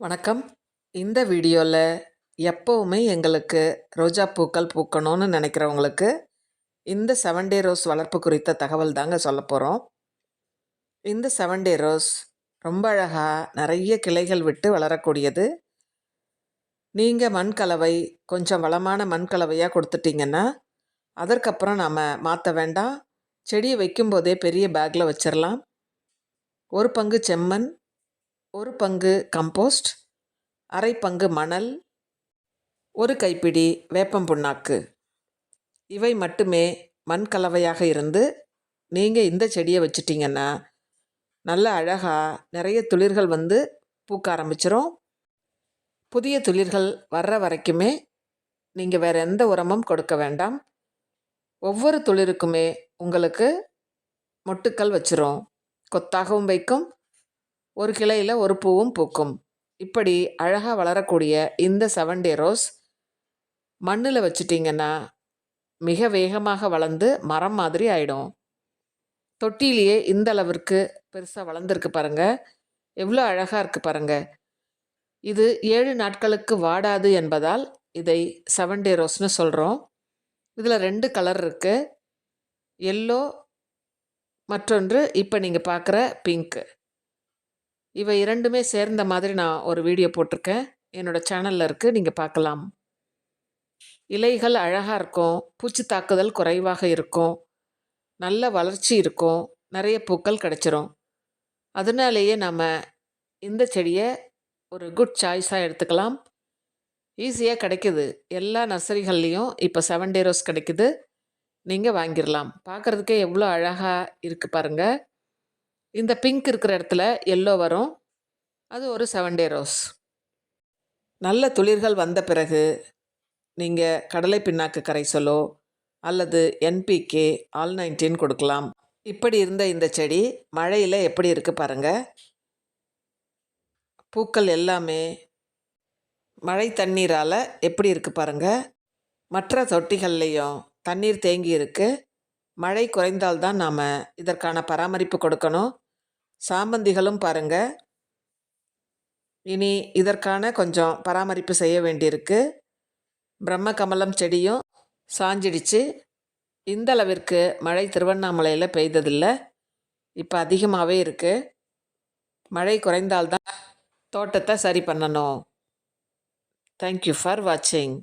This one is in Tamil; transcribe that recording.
வணக்கம். இந்த வீடியோவில் எப்போவுமே எங்களுக்கு ரோஜா பூக்கள் பூக்கணும்னு நினைக்கிறவங்களுக்கு இந்த செவன் டே ரோஸ் வளர்ப்பு குறித்த தகவல் தாங்க சொல்ல போகிறோம் இந்த செவன் டே ரோஸ் ரொம்ப அழகாக நிறைய கிளைகள் விட்டு வளரக்கூடியது. நீங்கள் மண் கலவை கொஞ்சம் வளமான மண் கலவையாக கொடுத்துட்டிங்கன்னா அதற்கப்புறம் நாம் மாற்ற வேண்டாம். செடியை வைக்கும்போதே பெரிய பேக்கில் வச்சிடலாம் ஒரு பங்கு செம்மண் ஒரு பங்கு கம்போஸ்ட் அரை பங்கு மணல் ஒரு கைப்பிடி வேப்பம் புண்ணாக்கு. இவை மட்டுமே மண் கலவையாக இருந்து நீங்கள் இந்த செடியை வச்சிட்டிங்கன்னா நல்ல அழகாக நிறைய துளிர்கள் வந்து பூக்க ஆரம்பிச்சிரும். புதிய துளிர்கள் வர்ற வரைக்குமே நீங்கள் வேறு எந்த உரமும் கொடுக்க வேண்டாம். ஒவ்வொரு துளிருக்குமே உங்களுக்கு மொட்டுக்கள் வச்சிரும். கொத்தாகவும் வைக்கும் ஒரு கிளையில் ஒரு பூவும் பூக்கும். இப்படி அழகாக வளரக்கூடிய இந்த செவன் டே ரோஸ் மண்ணில் வச்சிட்டிங்கன்னா மிக வேகமாக வளர்ந்து மரம் மாதிரி ஆயிடும். தொட்டிலேயே இந்த அளவிற்கு பெருசாக வளர்ந்துருக்கு பாருங்க. எவ்வளோ அழகாக இருக்குது பாருங்க. இது ஏழு நாட்களுக்கு வாடாது என்பதால் இதை செவன் டே ரோஸ்னு சொல்கிறோம் இதில் ரெண்டு கலர் இருக்குது எல்லோ மற்றொன்று இப்போ நீங்கள் பார்க்குற பிங்க்கு இவை இரண்டுமே சேர்ந்த மாதிரி நான் ஒரு வீடியோ போட்டிருக்கேன். என்னோடய சேனலில் இருக்குது நீங்கள் பார்க்கலாம். இலைகள் அழகாக இருக்கும் பூச்சி தாக்குதல் குறைவாக இருக்கும் நல்ல வளர்ச்சி இருக்கும் நிறைய பூக்கள் கிடச்சிரும். அதனாலேயே நம்ம இந்த செடியை ஒரு குட் சாய்ஸாக எடுத்துக்கலாம். ஈஸியாக கிடைக்குது. எல்லா நர்சரிகள்லேயும் இப்போ செவன் டே ரோஸ் கிடைக்குது. நீங்கள் வாங்கிடலாம் பார்க்குறதுக்கே எவ்வளோ அழகாக இருக்குது பாருங்கள் இந்த பிங்க் இருக்கிற இடத்துல எல்லோ வரும். அது ஒரு செவன் டே ரோஸ் நல்ல துளிர்கள் வந்த பிறகு நீங்கள் கடலை பின்னாக்கு கரைசலோ அல்லது என்பிகே ஆல் நைன்டீன் கொடுக்கலாம். இப்படி இருந்த இந்த செடி மழையில் எப்படி இருக்குது பாருங்கள் பூக்கள் எல்லாமே மழை தண்ணீரால் எப்படி இருக்குது பாருங்கள் மற்ற தொட்டிகள்லேயும் தண்ணீர் தேங்கி இருக்குது மழை குறைந்தால்தான் நாம் இதற்கான பராமரிப்பு கொடுக்கணும். சாமந்திகளும் பாருங்க. இனி இதற்கான கொஞ்சம் பராமரிப்பு செய்ய வேண்டியிருக்கு. பிரம்ம கமலம் செடியும் சாஞ்சிடுச்சு. இந்த அளவிற்கு மழை திருவண்ணாமலையில் பெய்ததில்லை. இப்போ அதிகமாகவே இருக்குது மழை குறைந்தால்தான் தோட்டத்தை சரி பண்ணணும். தேங்க்யூ ஃபார் வாட்சிங்